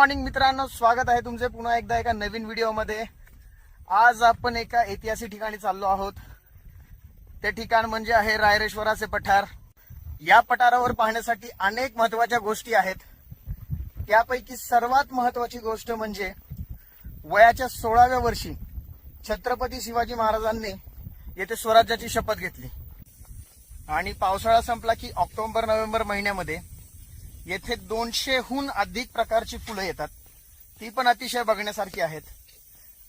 Morning मित्रांनो स्वागत आहे तुमचे पुन्हा एकदा एका नवीन व्हिडिओमध्ये. आज आपण एका ऐतिहासिक ठिकाणी चाललो आहोत. ते ठिकाण म्हणजे आहे रायरेश्वराचे पठार. या पठारावर पाहण्यासाठी अनेक महत्त्वाच्या गोष्टी आहेत. त्यापैकी सर्वात महत्वाची गोष्ट म्हणजे वयाच्या सोळाव्या वर्षी छत्रपती शिवाजी महाराजांनी येथे स्वराज्याची शपथ घेतली. आणि पावसाळा संपला की ऑक्टोबर नोव्हेंबर महिन्यामध्ये येथे दोनशेहून अधिक प्रकारची फुलं येतात. ती पण अतिशय बघण्यासारखी आहेत.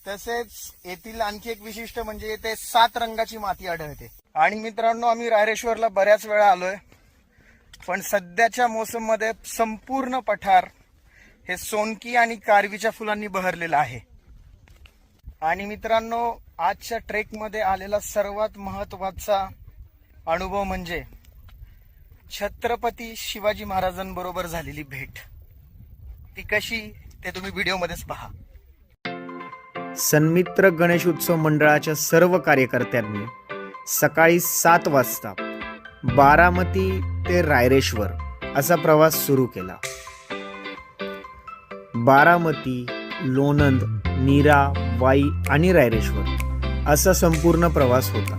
तसेच येथील आणखी एक विशिष्ट म्हणजे येथे सात रंगाची माती आढळते. आणि मित्रांनो आम्ही रायरेश्वरला बऱ्याच वेळा आलोय. पण सध्याच्या मोसममध्ये संपूर्ण पठार हे सोनकी आणि कारवीच्या फुलांनी बहरलेलं आहे. आणि मित्रांनो आजच्या ट्रेकमध्ये आलेला सर्वात महत्त्वाचा अनुभव म्हणजे छत्रपती शिवाजी महाराजांबरोबर झालेली भेट. ती कशी ते तुम्ही व्हिडिओमध्येच पहा. सन्मित्र गणेश उत्सव मंडळाच्या सर्व कार्यकर्त्यांनी सकाळी सात वाजता बारामती ते रायरेश्वर असा प्रवास सुरू केला. बारामती लोणंद नीरा वाई आणि रायरेश्वर असा संपूर्ण प्रवास होता.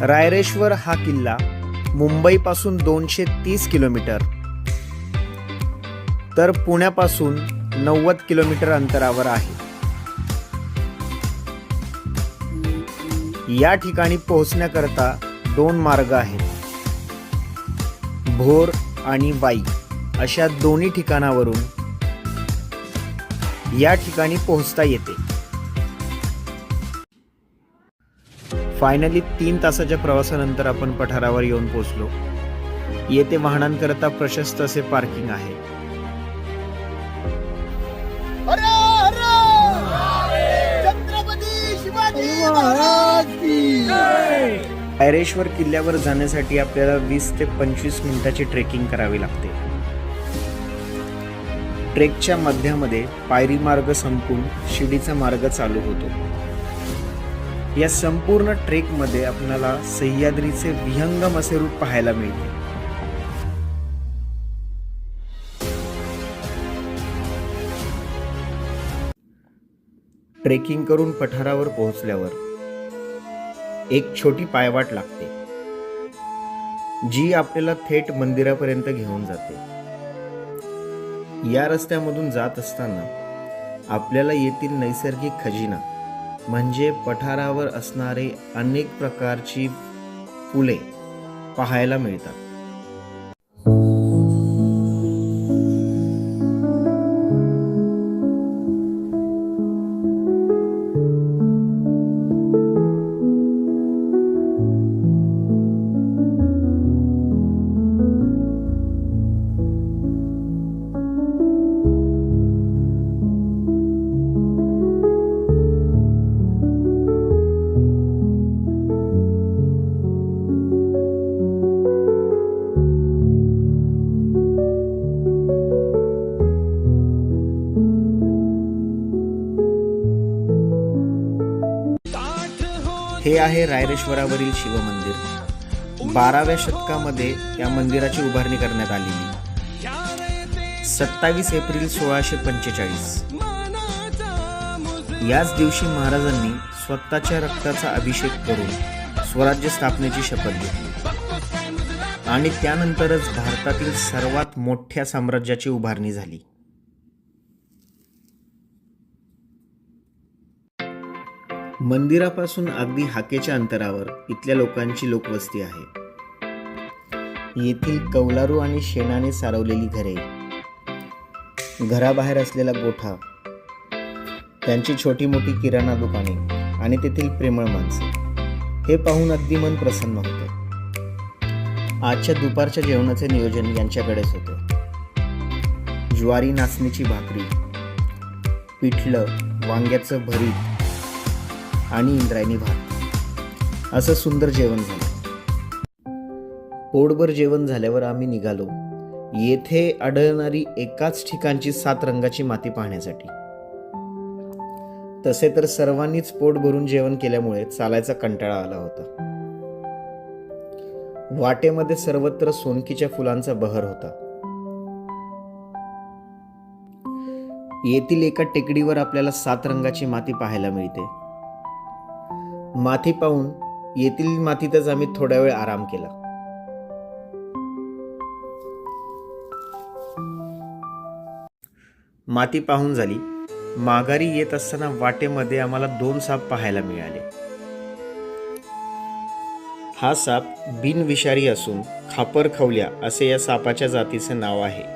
रायरेश्वर हा किल्ला मुंबईपासून दोनशे तीस किलोमीटर. तर पुण्यापासून नव्वद किलोमीटर अंतरावर आहे. या ठिकाणी पोहोचण्याकरता दोन मार्ग आहेत. भोर आणि वाई अशा दोन्ही ठिकाणावरून या ठिकाणी पोहोचता येते. फायनली तीन तासाच्या प्रवासानंतर आपण पठारावर येऊन पोहोचलो. येथे वाहनांकरता प्रशस्त असे पार्किंग आहे. छत्रपती शिवाजी महाराज ऐरेश्वर किल्ल्यावर जाण्यासाठी आपल्याला वीस ते पंचवीस मिनिटाची ट्रेकिंग करावी लागते. ट्रेकच्या मध्यामध्ये पायरी मार्ग संपून शिडीचा मार्ग चालू होतो. या संपूर्ण ट्रेकमध्ये आपल्याला सह्याद्रीचे विहंगम असे रूप पाहायला मिळते. ट्रेकिंग करून पठारावर पोहोचल्यावर एक छोटी पायवाट लागते जी आपल्याला थेट मंदिरापर्यंत घेऊन जाते. या रस्त्यामधून जात असताना आपल्याला येथील नैसर्गिक खजिना म्हणजे पठारावर असणारे अनेक प्रकारची फुले पाहायला मिळतात. हे आहे रायरेश्वरावरील शिवमंदिर. बाराव्या शतकामध्ये या मंदिराची उभारणी करण्यात आलेली. सत्तावीस एप्रिल सोळाशे पंचेचाळीस. याच दिवशी महाराजांनी स्वतःच्या रक्ताचा अभिषेक करून स्वराज्य स्थापनेची शपथ घेतली. आणि त्यानंतरच भारतातील सर्वात मोठ्या साम्राज्याची उभारणी झाली. मंदिरापासून अगदी हाकेच्या अंतरावर इथल्या लोकांची लोकवस्ती आहे. येथील कौलारू आणि शेणाने सारवलेली घरे घराबाहेर असलेला गोठा त्यांची छोटी मोठी किराणा दुकाने आणि तेथील प्रेमळ माणसे. हे पाहून अगदी मन प्रसन्न होतं. आजच्या दुपारच्या जेवणाचे नियोजन यांच्याकडेच होते. ज्वारी नाचणीची भाकरी पिठलं वांग्याचं भरीत आणि इंद्रायणी भात. असं सुंदर जेवण झालं. पोटभर जेवण झाल्यावर आम्ही निघालो. येथे आढळणारी एकाच ठिकाणची सात रंगाची माती पाहण्यासाठी. तसे तर सर्वांनीच पोट भरून जेवण केल्यामुळे चालायचा कंटाळा आला होता. वाटेमध्ये सर्वत्र सोनकीच्या फुलांचा बहर होता. येथील एका टेकडीवर आपल्याला सात रंगाची माती पाहायला मिळते. माती पाहून येथील मातीतच आम्ही थोडा वेळ आराम केला. माती पाहून झाली माघारी येत असताना वाटेमध्ये आम्हाला दोन साप पाहायला मिळाले. हा साप बिनविषारी असून खापर खवल्या असे या सापाच्या जातीचे नाव आहे.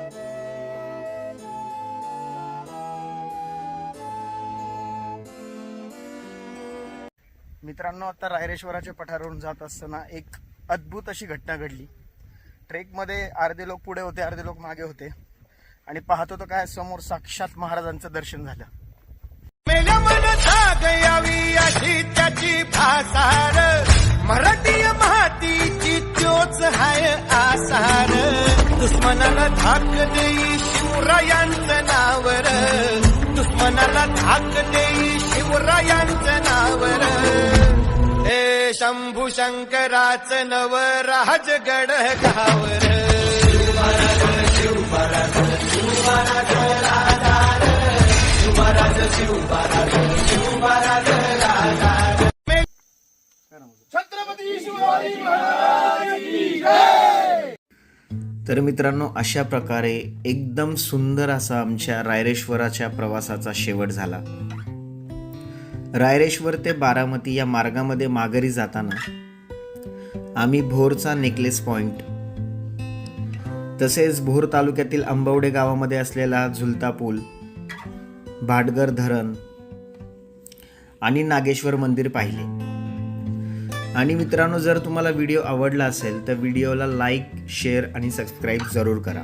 मित्रांनो आता रायरेश्वराच्या पठारावरून जात असताना एक अद्भुत अशी घटना घडली. ट्रेकमध्ये अर्धे लोक पुढे होते अर्धे लोक मागे होते. आणि पाहतो तर काय समोर साक्षात महाराजांचं दर्शन झालं. त्याची मराठी मातीची त्योच हाय आसार. दुश्मनाला धाक देई शिवरायांचं नावर. दुश्मनाला धाक देई शिवरायांचं नावर. हे शंभू शंकराच नव राजगड गावर. तर मित्रांनो अशा प्रकारे एकदम सुंदर असा आमच्या रायरेश्वराच्या प्रवासाचा शेवट झाला. रायरेश्वर ते बारामती या मार्गामध्ये माघारी जाताना आम्ही भोरचा नेकलेस पॉइंट तसेच भोर तालुक्यातील आंबवडे गावामध्ये असलेला झुलता पूल भाटगर धरण आणि नागेश्वर मंदिर पाहिले. आणि मित्रांनो जर तुम्हाला व्हिडिओ आवडला असेल तर व्हिडिओला लाईक शेअर आणि सबस्क्राईब जरूर करा.